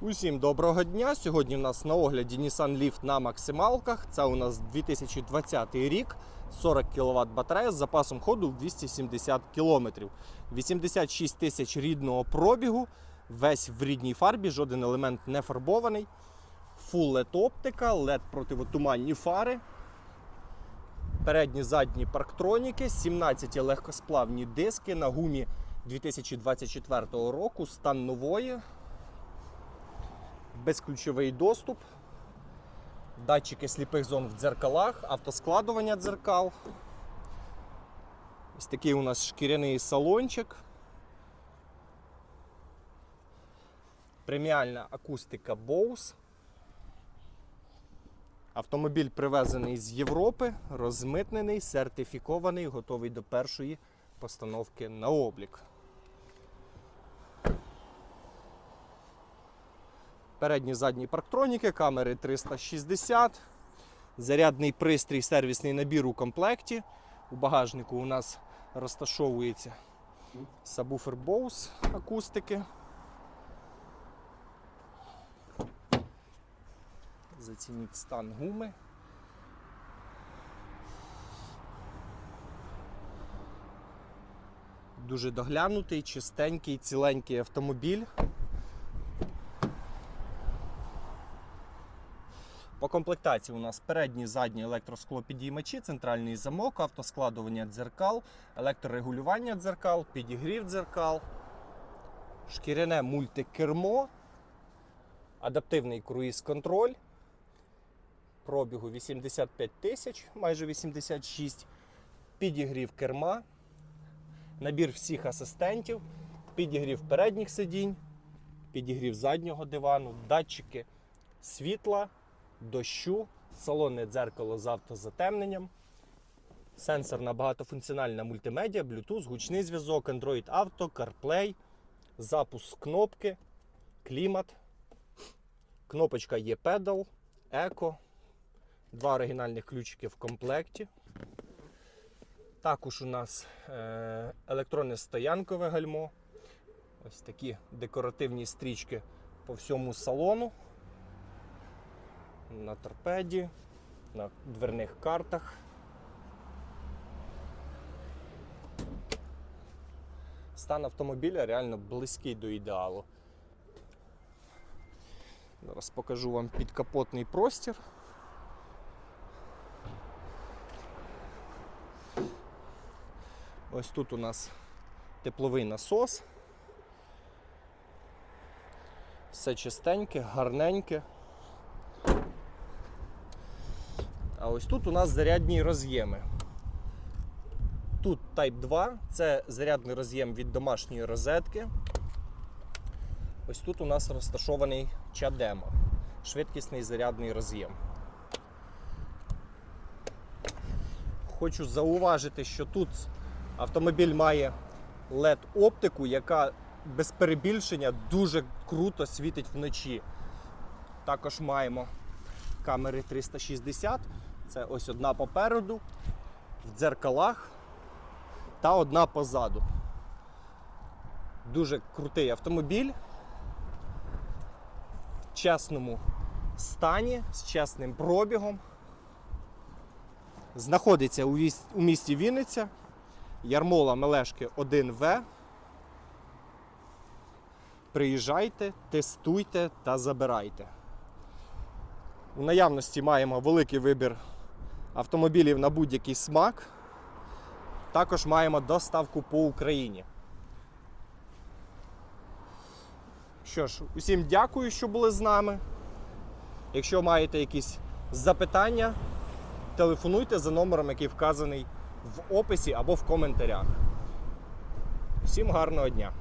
Усім доброго дня! Сьогодні в нас на огляді Nissan Leaf на максималках. Це у нас 2020 рік, 40 кВт батарея з запасом ходу в 270 км. 86 тисяч рідного пробігу, весь в рідній фарбі, жоден елемент не фарбований. Full LED оптика, LED противотуманні фари. Передні задні парктроніки, 17 легкосплавні диски на гумі 2024 року, стан нової безключовий доступ, датчики сліпих зон в дзеркалах, автоскладування дзеркал. Ось такий у нас шкіряний салончик. Преміальна акустика Bose. Автомобіль привезений з Європи, розмитнений, сертифікований, готовий до першої постановки на облік. Передні задні парктроніки, камери 360, зарядний пристрій, сервісний набір у комплекті. У багажнику у нас розташовується сабвуфер Bose акустики. Зацініть стан гуми. Дуже доглянутий, чистенький, ціленький автомобіль. По комплектації у нас передні задні електросклопідіймачі, центральний замок, автоскладування дзеркал, електрорегулювання дзеркал, підігрів дзеркал, шкіряне мультикермо, адаптивний круїз-контроль, пробігу 85 тисяч, майже 86, підігрів керма, набір всіх асистентів, підігрів передніх сидінь, підігрів заднього дивану, датчики світла дощу, салонне дзеркало з автозатемненням, сенсорна багатофункціональна мультимедіа, Bluetooth, гучний зв'язок, Android Auto, CarPlay, запуск кнопки, клімат, кнопочка є Pedal, Eco, два оригінальних ключики в комплекті. Також у нас е, електронне стоянкове гальмо. Ось такі декоративні стрічки по всьому салону на торпеді, на дверних картах. Стан автомобіля реально близький до ідеалу. Зараз покажу вам підкапотний простір. Ось тут у нас тепловий насос. Все чистеньке, гарненьке. А ось тут у нас зарядні роз'єми. Тут Type 2, це зарядний роз'єм від домашньої розетки. Ось тут у нас розташований чадемо, швидкісний зарядний роз'єм. Хочу зауважити, що тут автомобіль має LED-оптику, яка без перебільшення дуже круто світить вночі. Також маємо камери 360. Це ось одна попереду, в дзеркалах та одна позаду. Дуже крутий автомобіль в чесному стані, з чесним пробігом. Знаходиться у місті Вінниця, Ярмола Мелешки 1В. Приїжджайте, тестуйте та забирайте. У наявності маємо великий вибір автомобілів на будь-який смак. Також маємо доставку по Україні. Що ж, усім дякую, що були з нами. Якщо маєте якісь запитання, телефонуйте за номером, який вказаний в описі або в коментарях. Всім гарного дня!